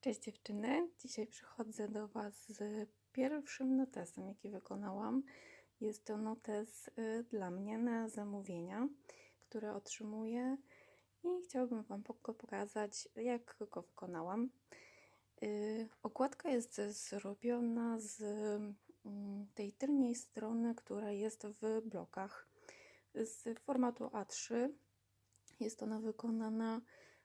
Cześć dziewczyny, dzisiaj przychodzę do Was z pierwszym notesem, jaki wykonałam. Jest to notes y, dla mnie na zamówienia, które otrzymuję i chciałabym Wam pokazać, jak go wykonałam. Y, Okładka jest zrobiona z mm, tej tylnej strony, która jest w blokach z formatu A3. Jest ona wykonana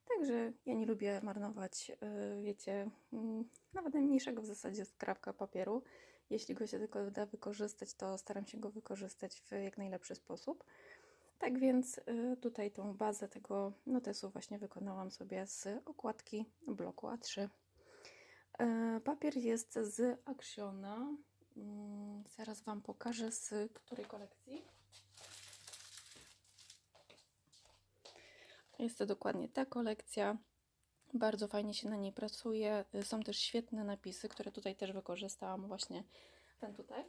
Także ja nie lubię marnować, yy, wiecie, mm, nawet najmniejszego w zasadzie skrawka papieru. Jeśli go się tylko da wykorzystać, to staram się go wykorzystać w jak najlepszy sposób. Tak więc yy, tutaj tą bazę tego notesu właśnie wykonałam sobie z okładki bloku A3. Yy, Papier jest z Actiona. Mm, Zaraz Wam pokażę z której kolekcji. Jest to dokładnie ta kolekcja. Bardzo fajnie się na niej pracuje. Są też świetne napisy, które tutaj też wykorzystałam. Właśnie ten tutaj.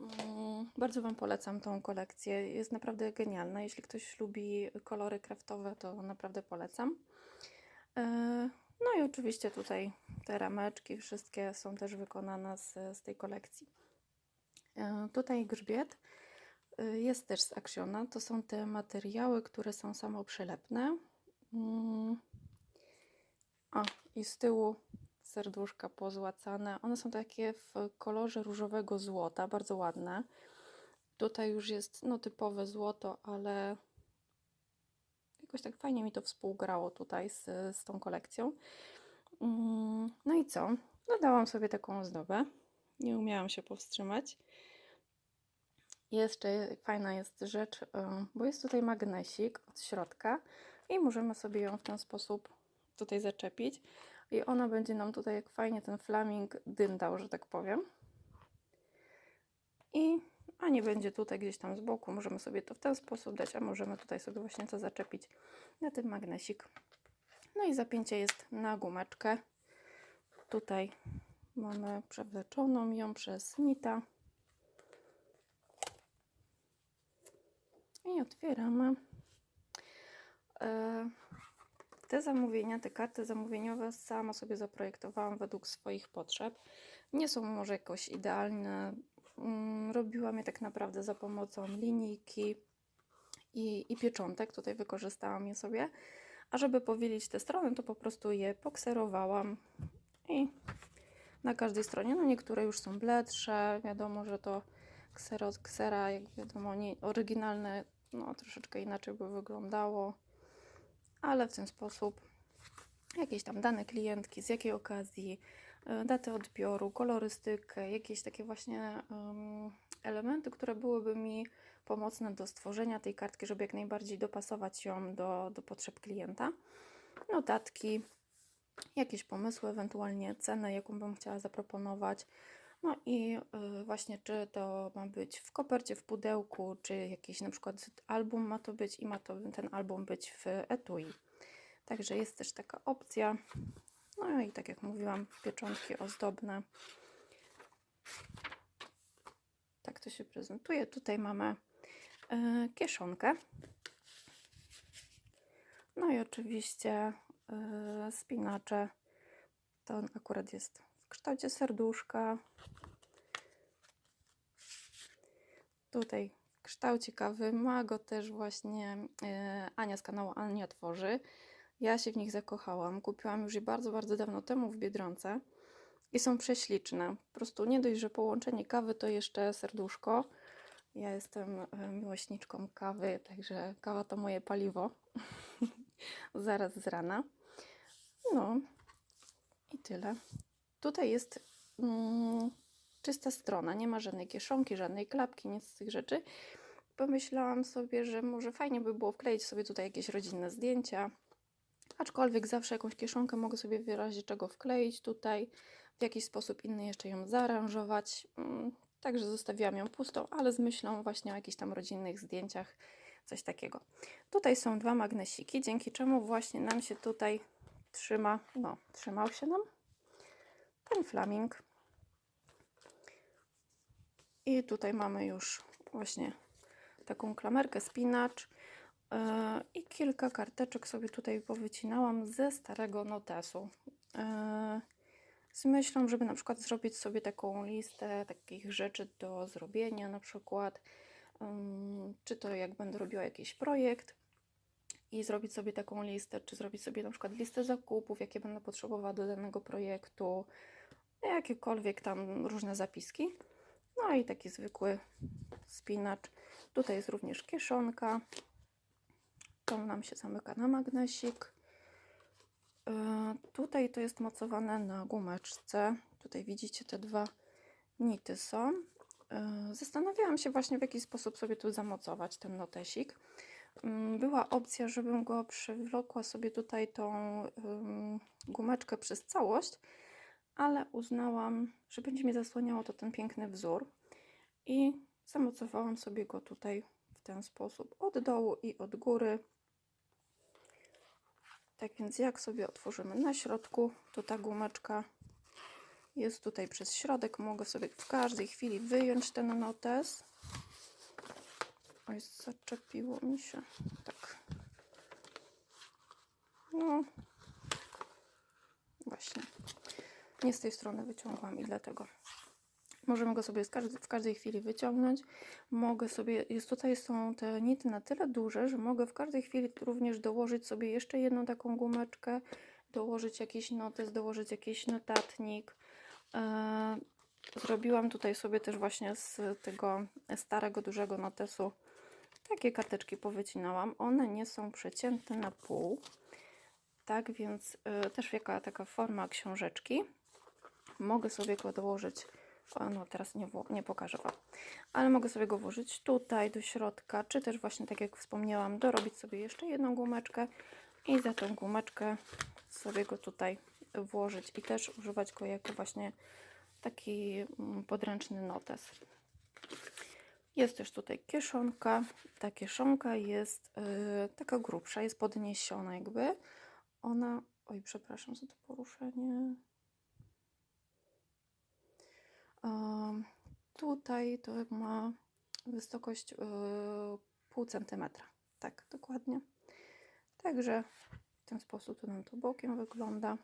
Mm, Bardzo Wam polecam tą kolekcję. Jest naprawdę genialna. Jeśli ktoś lubi kolory kraftowe, to naprawdę polecam. Y, No i oczywiście tutaj te rameczki wszystkie są też wykonane z, z tej kolekcji. Y, Tutaj grzbiet Jest też z Actiona. To są te materiały, które są samoprzylepne. Mm. O, i z tyłu serduszka pozłacane. One są takie w kolorze różowego złota, bardzo ładne. Tutaj już jest no, typowe złoto, ale jakoś tak fajnie mi to współgrało tutaj z, z tą kolekcją. Mm, No i co? Dodałam sobie taką ozdobę. Nie umiałam się powstrzymać. Jeszcze fajna jest rzecz, y, bo jest tutaj magnesik od środka i możemy sobie ją w ten sposób tutaj zaczepić i ona będzie nam tutaj jak fajnie ten flaming dym dał, że tak powiem. I a nie będzie tutaj gdzieś tam z boku, możemy sobie to w ten sposób dać, a możemy tutaj sobie właśnie to zaczepić na ten magnesik. No i zapięcie jest na gumeczkę. Tutaj mamy przewleczoną ją przez nita. I otwieramy. E, Te zamówienia, te karty zamówieniowe sama sobie zaprojektowałam według swoich potrzeb. Nie są może jakoś idealne. Mm, Robiłam je tak naprawdę za pomocą linijki i, i pieczątek. Tutaj wykorzystałam je sobie. A żeby powielić te strony, to po prostu je pokserowałam i na każdej stronie. No niektóre już są bledsze. Wiadomo, że to ksero, ksera, jak wiadomo, nie, oryginalne, no troszeczkę inaczej by wyglądało, ale w ten sposób jakieś tam dane klientki, z jakiej okazji, y, datę odbioru, kolorystykę, jakieś takie właśnie um, elementy, które byłyby mi pomocne do stworzenia tej kartki, żeby jak najbardziej dopasować ją do, do potrzeb klienta. Notatki, jakieś pomysły, ewentualnie cenę, jaką bym chciała zaproponować. No i y, właśnie, czy to ma być w kopercie, w pudełku, czy jakiś na przykład album ma to być i ma to ten album być w etui. Także jest też taka opcja. No i tak jak mówiłam, pieczątki ozdobne. Tak to się prezentuje. Tutaj mamy y, kieszonkę. No i oczywiście y, spinacze. To akurat jest kształcie serduszka. Tutaj w kształcie kawy ma go też właśnie e, Ania z kanału Ania Tworzy. Ja się w nich zakochałam. Kupiłam już je bardzo, bardzo dawno temu w Biedronce i są prześliczne. Po prostu nie dość, że połączenie kawy to jeszcze serduszko. Ja jestem e, miłośniczką kawy, także kawa to moje paliwo. Zaraz z rana. No i tyle. Tutaj jest mm, czysta strona, nie ma żadnej kieszonki, żadnej klapki, nic z tych rzeczy. Pomyślałam sobie, że może fajnie by było wkleić sobie tutaj jakieś rodzinne zdjęcia. Aczkolwiek zawsze jakąś kieszonkę mogę sobie w razie czego wkleić tutaj, w jakiś sposób inny jeszcze ją zaaranżować. Mm, Także zostawiłam ją pustą, ale z myślą właśnie o jakichś tam rodzinnych zdjęciach, coś takiego. Tutaj są dwa magnesiki, dzięki czemu właśnie nam się tutaj trzyma, no, trzymał się nam ten flaming. I tutaj mamy już właśnie taką klamerkę, spinacz yy, i kilka karteczek sobie tutaj powycinałam ze starego notesu. e, z myślą, żeby na przykład zrobić sobie taką listę takich rzeczy do zrobienia, na przykład czy to jak będę robiła jakiś projekt i zrobić sobie taką listę, czy zrobić sobie na przykład listę zakupów, jakie będę potrzebowała do danego projektu, jakiekolwiek tam różne zapiski. No i taki zwykły spinacz. Tutaj jest również kieszonka. To nam się zamyka na magnesik. Yy, Tutaj to jest mocowane na gumeczce. Tutaj widzicie te dwa nity są. Yy, Zastanawiałam się właśnie w jaki sposób sobie tu zamocować ten notesik. Ym, Była opcja, żebym go przywlokła sobie tutaj tą gumeczkę przez całość, ale uznałam, że będzie mi zasłaniało to ten piękny wzór i zamocowałam sobie go tutaj w ten sposób od dołu i od góry. Tak więc jak sobie otworzymy na środku, to ta gumeczka jest tutaj przez środek. Mogę sobie w każdej chwili wyjąć ten notes. Oj, zaczepiło mi się. Tak. No. Właśnie. Nie z tej strony wyciągłam i dlatego. Możemy go sobie w każdej chwili wyciągnąć. Mogę sobie, jest tutaj są te nity na tyle duże, że mogę w każdej chwili również dołożyć sobie jeszcze jedną taką gumeczkę, dołożyć jakiś notes, dołożyć jakiś notatnik. E, Zrobiłam tutaj sobie też właśnie z tego starego, dużego notesu takie karteczki powycinałam. One nie są przecięte na pół. Tak więc y, też jaka taka forma książeczki. Mogę sobie go dołożyć. O, no teraz nie, nie pokażę Wam, ale mogę sobie go włożyć tutaj do środka, czy też właśnie tak jak wspomniałam, dorobić sobie jeszcze jedną gumeczkę i za tą gumeczkę sobie go tutaj włożyć i też używać go jako właśnie taki mm, podręczny notes. Jest też tutaj kieszonka. Ta kieszonka jest y, taka grubsza, jest podniesiona jakby. Ona, oj przepraszam za to poruszenie. Tutaj to ma wysokość y, pół centymetra. Tak, dokładnie. Także w ten sposób to nam to bokiem wygląda.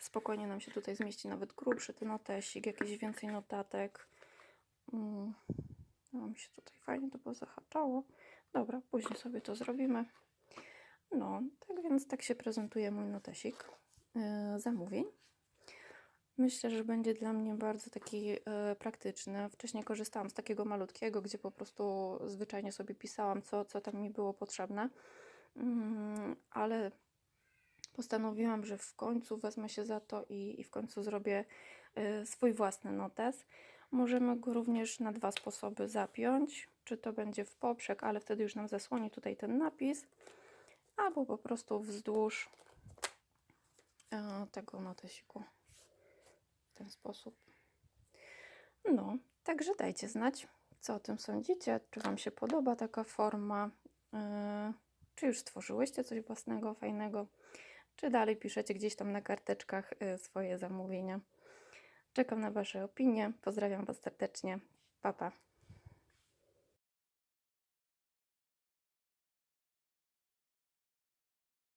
Spokojnie nam się tutaj zmieści nawet grubszy ten notesik, jakieś więcej notatek. Mm, No, mi się tutaj fajnie to pozahaczało. Dobra, później sobie to zrobimy. No, tak więc tak się prezentuje mój notesik yy, zamówień. Myślę, że będzie dla mnie bardzo taki yy, praktyczny. Wcześniej korzystałam z takiego malutkiego, gdzie po prostu zwyczajnie sobie pisałam, co, co tam mi było potrzebne. Mm, ale postanowiłam, że w końcu wezmę się za to i, i w końcu zrobię y, swój własny notes. Możemy go również na dwa sposoby zapiąć. Czy to będzie w poprzek, ale wtedy już nam zasłoni tutaj ten napis, albo po prostu wzdłuż e, tego notesiku. Ten sposób. No, także dajcie znać, co o tym sądzicie. Czy Wam się podoba taka forma? E, Czy już stworzyłyście coś własnego, fajnego? Czy dalej piszecie gdzieś tam na karteczkach e, swoje zamówienia? Czekam na Wasze opinie. Pozdrawiam Was serdecznie. Pa, pa.